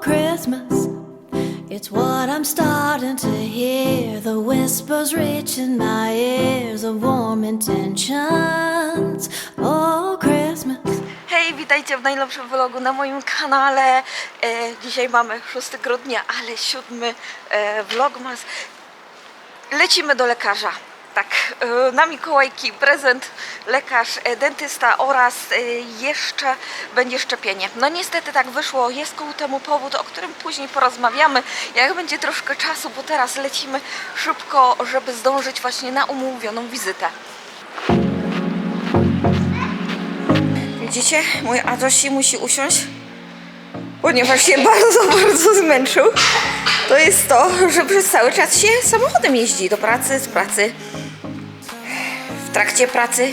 Christmas. It's what I'm starting to hear. The whispers reach in my ears of warm intentions. Oh, Christmas. Hej, witajcie w najnowszym vlogu na moim kanale. E, dzisiaj mamy 6 grudnia, ale 7 e, vlogmas. Lecimy do lekarza. Tak, e, na Mikołajki prezent, lekarz, e, dentysta oraz e, jeszcze będzie szczepienie. No niestety tak wyszło, jest ku temu powód, o którym później porozmawiamy, jak będzie troszkę czasu, bo teraz lecimy szybko, żeby zdążyć właśnie na umówioną wizytę. Widzicie, mój Adosi musi usiąść, ponieważ się bardzo, bardzo zmęczył. To jest to, że przez cały czas się samochodem jeździ do pracy, z pracy. W trakcie pracy.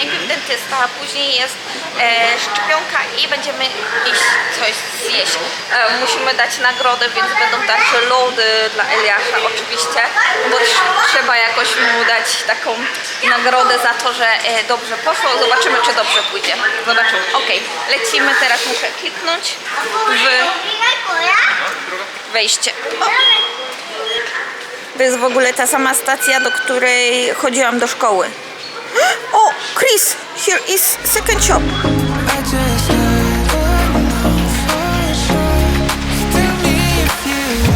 Najpierw dentysta, a później jest e, szczepionka i będziemy iść coś zjeść. E, musimy dać nagrodę, więc będą także lody dla Eliasza oczywiście, bo tr- trzeba jakoś mu dać taką nagrodę za to, że e, dobrze poszło. Zobaczymy, czy dobrze pójdzie. Zobaczymy. Ok, lecimy teraz, muszę kliknąć w wejście. O. To jest w ogóle ta sama stacja, do której chodziłam do szkoły. Chris, here is second shop.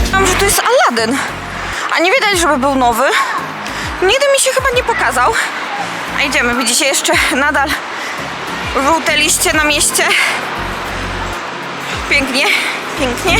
Myślałam, że to jest Aladdin. A nie widać, żeby był nowy. Nigdy mi się chyba nie pokazał. A idziemy, widzicie jeszcze nadal żółte liście na mieście. Pięknie, pięknie.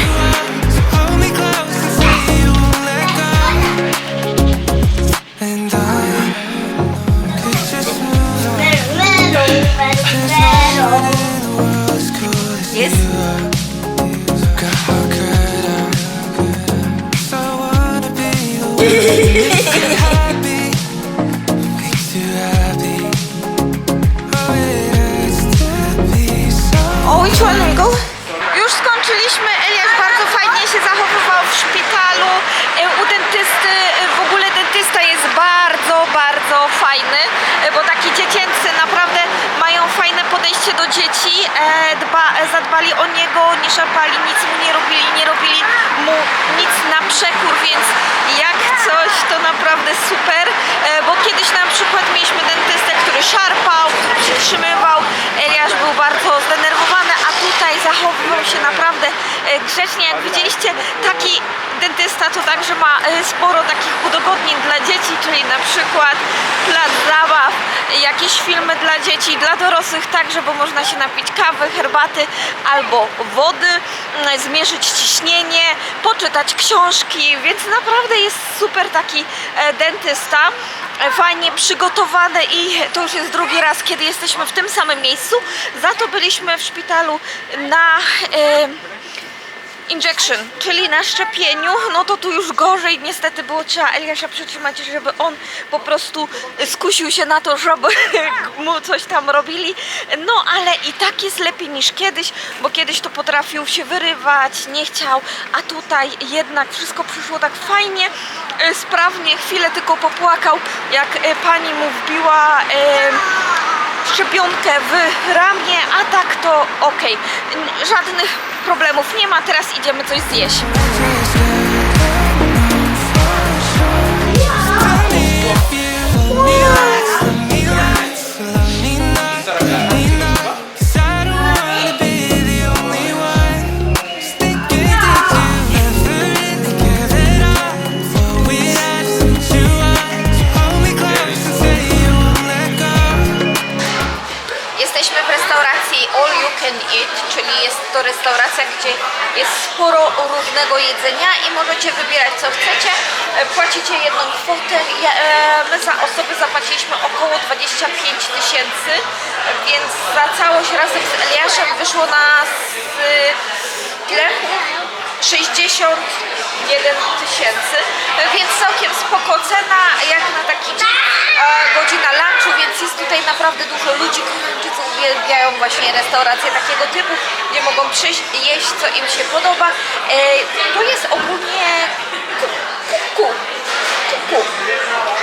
Fajny, e, bo taki dziecięcy naprawdę mają fajne podejście do dzieci. E, Dba, e, zadbali o niego, nie szarpali, nic mu nie robili, nie robili mu nic na przekór, więc jak coś to naprawdę super, bo kiedyś na przykład mieliśmy dentystę, który szarpał, który przytrzymywał. Eliasz był bardzo zdenerwowany, a tutaj zachowywał się naprawdę grzecznie. Jak widzieliście, taki dentysta to także ma e, sporo takich udogodnień dla dzieci, czyli na przykład plac zabaw, jakieś filmy dla dzieci, dla dorosłych także, bo można się napić kawy, herbaty albo wody, zmierzyć ciśnienie, poczytać książki, więc naprawdę jest super taki e, dentysta fajnie przygotowany i to już jest drugi raz, kiedy jesteśmy w tym samym miejscu. Za to byliśmy w szpitalu na e, injection, czyli na szczepieniu, no to tu już gorzej niestety było trzeba Eliasza przytrzymać, żeby on po prostu skusił się na to, żeby mu coś tam robili. No ale i tak jest lepiej niż kiedyś, bo kiedyś to potrafił się wyrywać, nie chciał, a tutaj jednak wszystko przyszło tak fajnie, e, sprawnie, chwilę tylko popłakał, jak e, pani mu wbiła e, szczepionkę w ramię, a tak to ok. Żadnych problemów nie ma, teraz idziemy coś zjeść. Jedzenia i możecie wybierać co chcecie. E, Płacicie jedną kwotę. E, My za osoby zapłaciliśmy około 25 tysięcy, więc za całość razem z Eliaszem wyszło nas y, ile? 61 tysięcy, więc całkiem spoko cena jak na taki dzień, e, godzina lunchu, więc jest tutaj naprawdę dużo ludzi. Koreańczycy uwielbiają właśnie restauracje takiego typu, gdzie mogą przyjść jeść, co im się podoba. E, to jest ogólnie kuku. Kuku.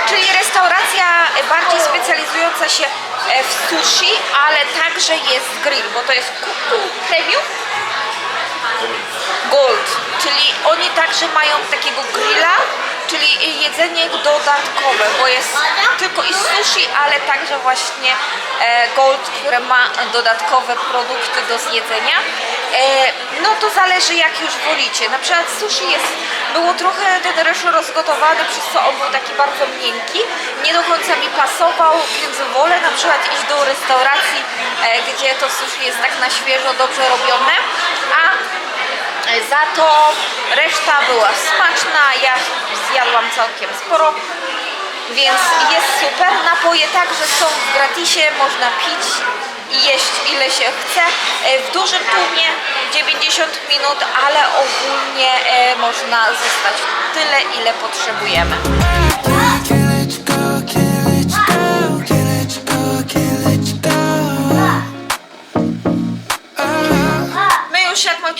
Czyli restauracja bardziej specjalizująca się e, w sushi, ale także jest grill, bo to jest kuku premium Gold, czyli oni także mają takiego grilla, czyli jedzenie dodatkowe, bo jest tylko i sushi, ale także właśnie e, Gold, które ma dodatkowe produkty do zjedzenia. E, no to zależy jak już wolicie. Na przykład sushi jest, było trochę ten ryż rozgotowany, przez co on był taki bardzo miękki. Nie do końca mi pasował, więc wolę na przykład iść do restauracji, e, gdzie to sushi jest tak na świeżo, dobrze robione. A za to reszta była smaczna, ja zjadłam całkiem sporo, więc jest super. Napoje także są w gratisie, można pić i jeść ile się chce. E, W dużym tłumie 90 minut, ale ogólnie e, można zostać tyle, ile potrzebujemy.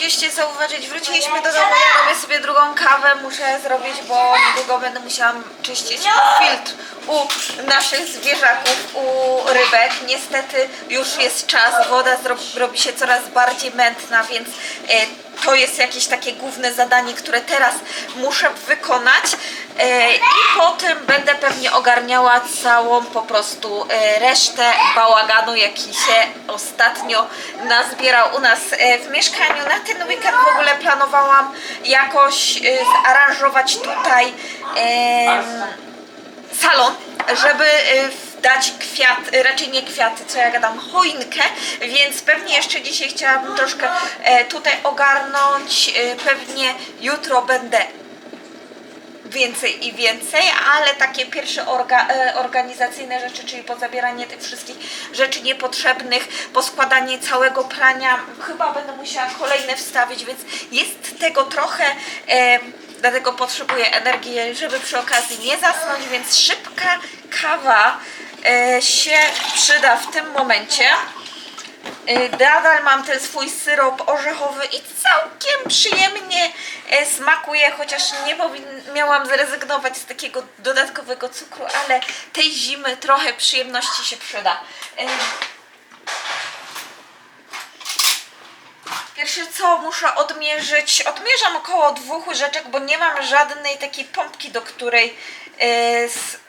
Mogliście zauważyć, wróciliśmy do domu. Ja robię sobie drugą kawę, muszę zrobić, bo niedługo będę musiała czyścić filtr u naszych zwierzaków, u rybek. Niestety już jest czas, woda robi się coraz bardziej mętna, więc e, to jest jakieś takie główne zadanie, które teraz muszę wykonać. E, I potem będę pewnie ogarniała całą po prostu e, resztę bałaganu, jaki się ostatnio nazbierał u nas e, w mieszkaniu. Na ten weekend w ogóle planowałam jakoś zaaranżować tutaj salon, żeby e, dać kwiat, raczej nie kwiaty, co ja gadam, choinkę, więc pewnie jeszcze dzisiaj chciałabym troszkę e, tutaj ogarnąć, e, pewnie jutro będę więcej i więcej, ale takie pierwsze orga, e, organizacyjne rzeczy, czyli pozabieranie tych wszystkich rzeczy niepotrzebnych, poskładanie całego prania, chyba będę musiała kolejne wstawić, więc jest tego trochę, e, dlatego potrzebuję energii, żeby przy okazji nie zasnąć, więc szybka kawa się przyda w tym momencie. Y, Nadal mam ten swój syrop orzechowy i całkiem przyjemnie e, smakuje, chociaż nie miałam zrezygnować z takiego dodatkowego cukru, ale tej zimy trochę przyjemności się przyda. Pierwsze co muszę odmierzyć, odmierzam około dwóch łyżeczek, bo nie mam żadnej takiej pompki, do której, e,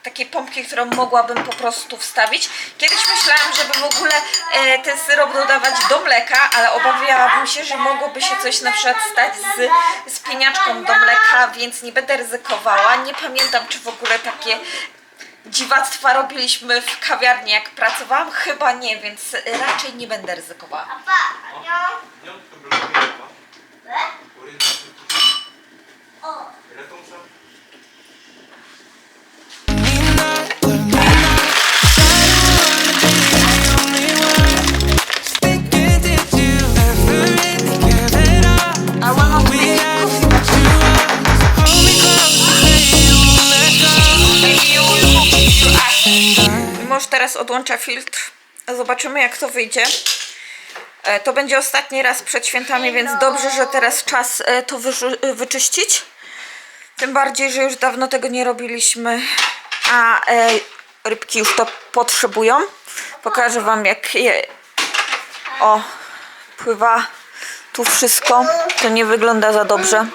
takiej pompki, którą mogłabym po prostu wstawić. Kiedyś myślałam, żeby w ogóle e, ten syrop dodawać do mleka, ale obawiałabym się, że mogłoby się coś na przykład stać z, z pieniaczką do mleka, więc nie będę ryzykowała. Nie pamiętam, czy w ogóle takie dziwactwa robiliśmy w kawiarni, jak pracowałam. Chyba nie, więc raczej nie będę ryzykowała. 형부터 별로 안 해봐. 우리 레통사. Mąż teraz odłącza filtr. Zobaczymy jak to wyjdzie. E, To będzie ostatni raz przed świętami, więc dobrze, że teraz czas e, to e, wyczyścić. Tym bardziej, że już dawno tego nie robiliśmy, a rybki już to potrzebują. Pokażę Wam jak je... O, pływa tu wszystko. To nie wygląda za dobrze.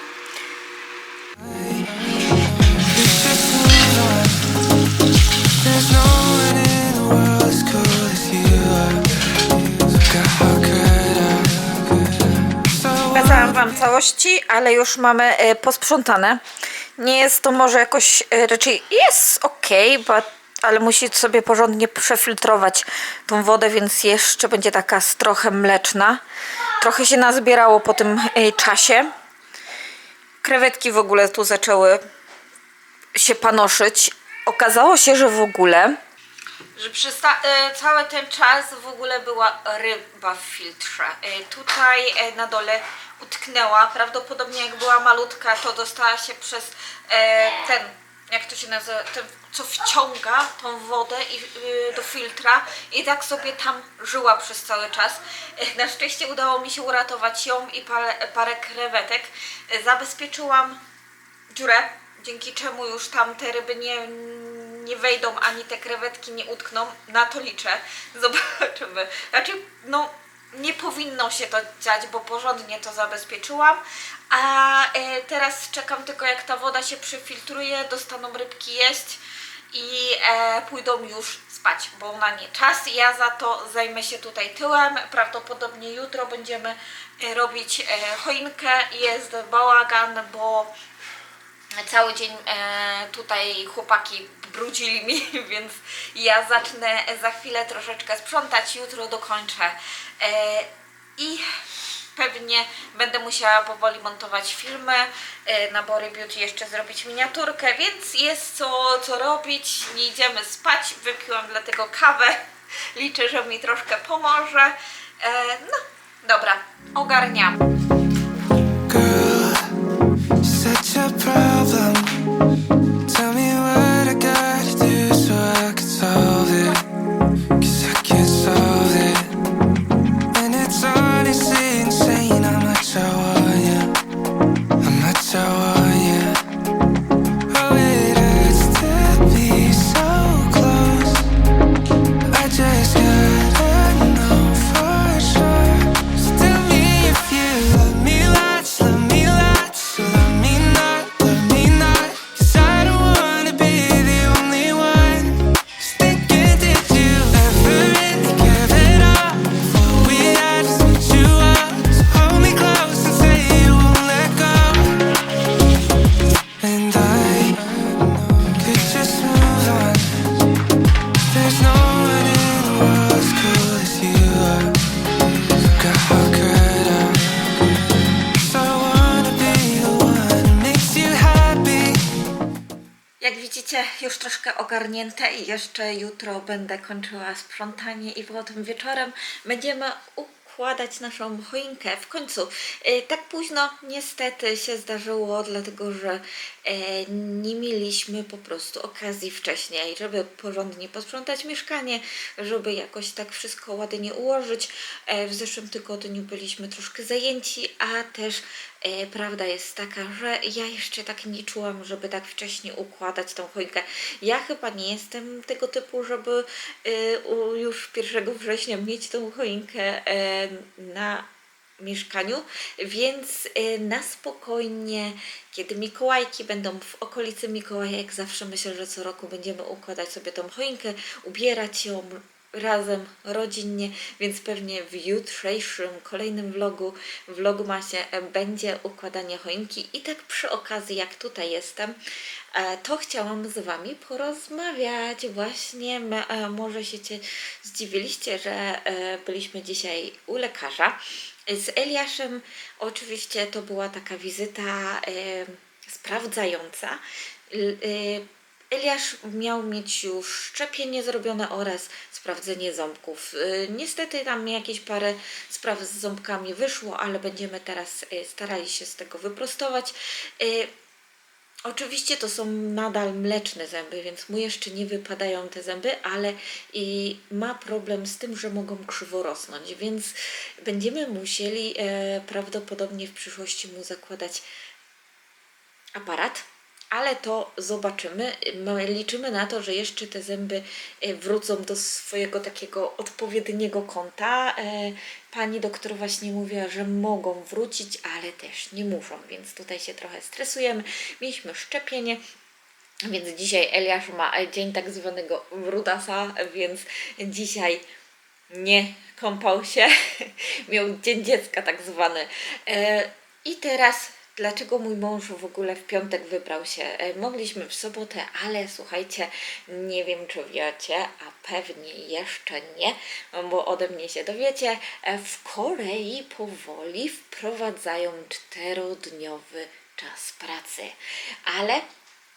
Całości, ale już mamy e, posprzątane. Nie jest to może jakoś, e, raczej jest ok, but, ale musi sobie porządnie przefiltrować tą wodę, więc jeszcze będzie taka trochę mleczna. Trochę się nazbierało po tym e, czasie. Krewetki w ogóle tu zaczęły się panoszyć. Okazało się, że w ogóle że przez cały ten czas w ogóle była ryba w filtrze. E, tutaj e, na dole utknęła. Prawdopodobnie jak była malutka, to dostała się przez e, ten jak to się nazywa, ten, co wciąga tą wodę do filtra i tak sobie tam żyła przez cały czas. Na szczęście udało mi się uratować ją i parę, parę krewetek. Zabezpieczyłam dziurę, dzięki czemu już tam te ryby nie, nie wejdą, ani te krewetki nie utkną. Na to liczę. Zobaczymy. Znaczy, no, nie powinno się to dziać, bo porządnie to zabezpieczyłam. A e, teraz czekam tylko, jak ta woda się przefiltruje, dostaną rybki jeść i e, pójdą już spać, bo na nie czas. Ja za to zajmę się tutaj tyłem. Prawdopodobnie jutro będziemy e, robić e, choinkę. Jest bałagan, bo cały dzień e, tutaj chłopaki brudzili mi, więc ja zacznę za chwilę troszeczkę sprzątać, jutro dokończę. E, i pewnie będę musiała powoli montować filmy, e, na Bory Beauty jeszcze zrobić miniaturkę, więc jest co, co robić, nie idziemy spać, wypiłam dlatego kawę, liczę, że mi troszkę pomoże, no dobra, ogarniam. Girl, już troszkę ogarnięte i jeszcze jutro będę kończyła sprzątanie i potem wieczorem będziemy układać naszą choinkę. W końcu, e, tak późno niestety się zdarzyło, dlatego że nie mieliśmy po prostu okazji wcześniej, żeby porządnie posprzątać mieszkanie, żeby jakoś tak wszystko ładnie ułożyć. E, w zeszłym tygodniu byliśmy troszkę zajęci, a też E, prawda jest taka, że ja jeszcze tak nie czułam, żeby tak wcześnie układać tą choinkę. Ja chyba nie jestem tego typu, żeby e, już 1 września mieć tą choinkę e, na mieszkaniu, więc e, na spokojnie, kiedy Mikołajki będą w okolicy Mikołaja, jak zawsze myślę, że co roku będziemy układać sobie tą choinkę, ubierać ją razem, rodzinnie, więc pewnie w jutrzejszym kolejnym vlogu, vlogmasie e, będzie układanie choinki i tak przy okazji, jak tutaj jestem, e, to chciałam z Wami porozmawiać właśnie, e, może się zdziwiliście, że byliśmy dzisiaj u lekarza. Z Eliaszem oczywiście to była taka wizyta sprawdzająca. E, Eliasz miał mieć już szczepienie zrobione oraz sprawdzenie ząbków. Y, Niestety tam jakieś parę spraw z ząbkami wyszło, ale będziemy teraz y, starali się z tego wyprostować. Oczywiście to są nadal mleczne zęby, więc mu jeszcze nie wypadają te zęby, ale i ma problem z tym, że mogą krzywo rosnąć, więc będziemy musieli e, prawdopodobnie w przyszłości mu zakładać aparat, ale to zobaczymy. My liczymy na to, że jeszcze te zęby e, wrócą do swojego takiego odpowiedniego kąta. E, Pani doktor właśnie mówiła, że mogą wrócić, ale też nie muszą, więc tutaj się trochę stresujemy. Mieliśmy szczepienie. Więc dzisiaj Eliasz ma dzień tak zwanego brudasa, więc dzisiaj nie kąpał się. Miał dzień dziecka tak zwany. E, I teraz dlaczego mój mąż w ogóle w piątek wybrał się? E, Mogliśmy w sobotę, ale słuchajcie, nie wiem czy wiecie, a pewnie jeszcze nie, bo ode mnie się dowiecie, e, w Korei powoli wprowadzają czterodniowy czas pracy. Ale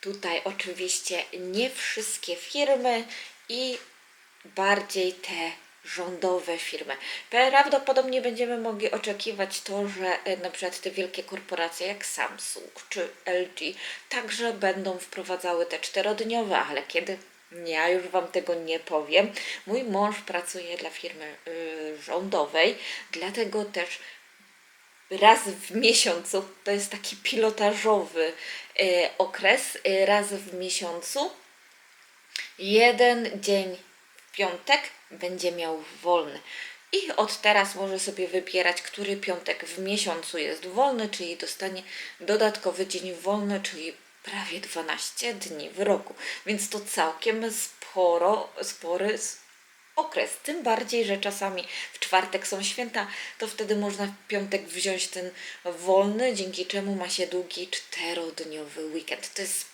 tutaj oczywiście nie wszystkie firmy i bardziej te rządowe firmy. Prawdopodobnie będziemy mogli oczekiwać to, że e, na przykład te wielkie korporacje jak Samsung czy LG także będą wprowadzały te czterodniowe, ale kiedy? Ja już Wam tego nie powiem. Mój mąż pracuje dla firmy y, rządowej, dlatego też raz w miesiącu, to jest taki pilotażowy y, okres, y, raz w miesiącu jeden dzień piątek będzie miał wolny. I od teraz może sobie wybierać, który piątek w miesiącu jest wolny, czyli dostanie dodatkowy dzień wolny, czyli prawie 12 dni w roku. Więc to całkiem sporo, spory okres. Tym bardziej, że czasami w czwartek są święta, to wtedy można w piątek wziąć ten wolny, dzięki czemu ma się długi czterodniowy weekend. To jest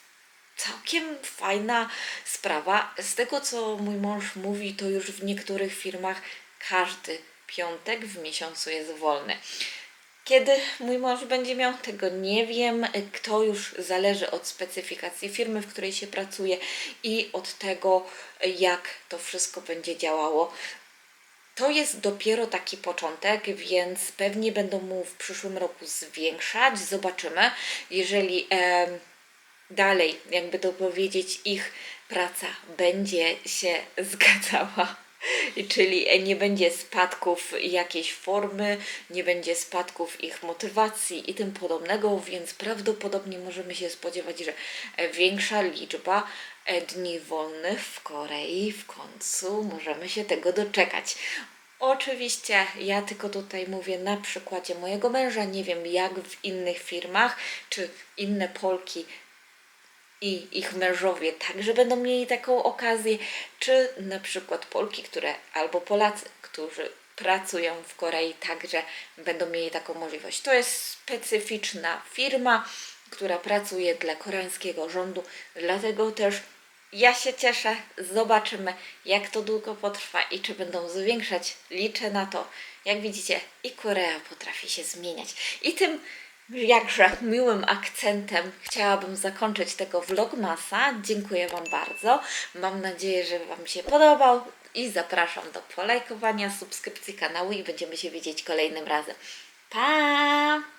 całkiem fajna sprawa. Z tego, co mój mąż mówi, to już w niektórych firmach każdy piątek w miesiącu jest wolny. Kiedy mój mąż będzie miał, tego nie wiem. To już zależy od specyfikacji firmy, w której się pracuje i od tego, jak to wszystko będzie działało. To jest dopiero taki początek, więc pewnie będą mu w przyszłym roku zwiększać. Zobaczymy. Jeżeli em, dalej, jakby to powiedzieć, ich praca będzie się zgadzała. Czyli nie będzie spadków jakiejś formy, nie będzie spadków ich motywacji i tym podobnego, więc prawdopodobnie możemy się spodziewać, że większa liczba e, dni wolnych w Korei w końcu możemy się tego doczekać. Oczywiście ja tylko tutaj mówię na przykładzie mojego męża, nie wiem jak w innych firmach, czy inne Polki i ich mężowie także będą mieli taką okazję, czy na przykład Polki, które albo Polacy, którzy pracują w Korei, także będą mieli taką możliwość. To jest specyficzna firma, która pracuje dla koreańskiego rządu, dlatego też ja się cieszę. Zobaczymy, jak to długo potrwa i czy będą zwiększać. Liczę na to. Jak widzicie, i Korea potrafi się zmieniać. I tym jakże miłym akcentem chciałabym zakończyć tego vlogmasa. Dziękuję Wam bardzo. Mam nadzieję, że Wam się podobał i zapraszam do polajkowania, subskrypcji kanału i będziemy się widzieć kolejnym razem. Pa!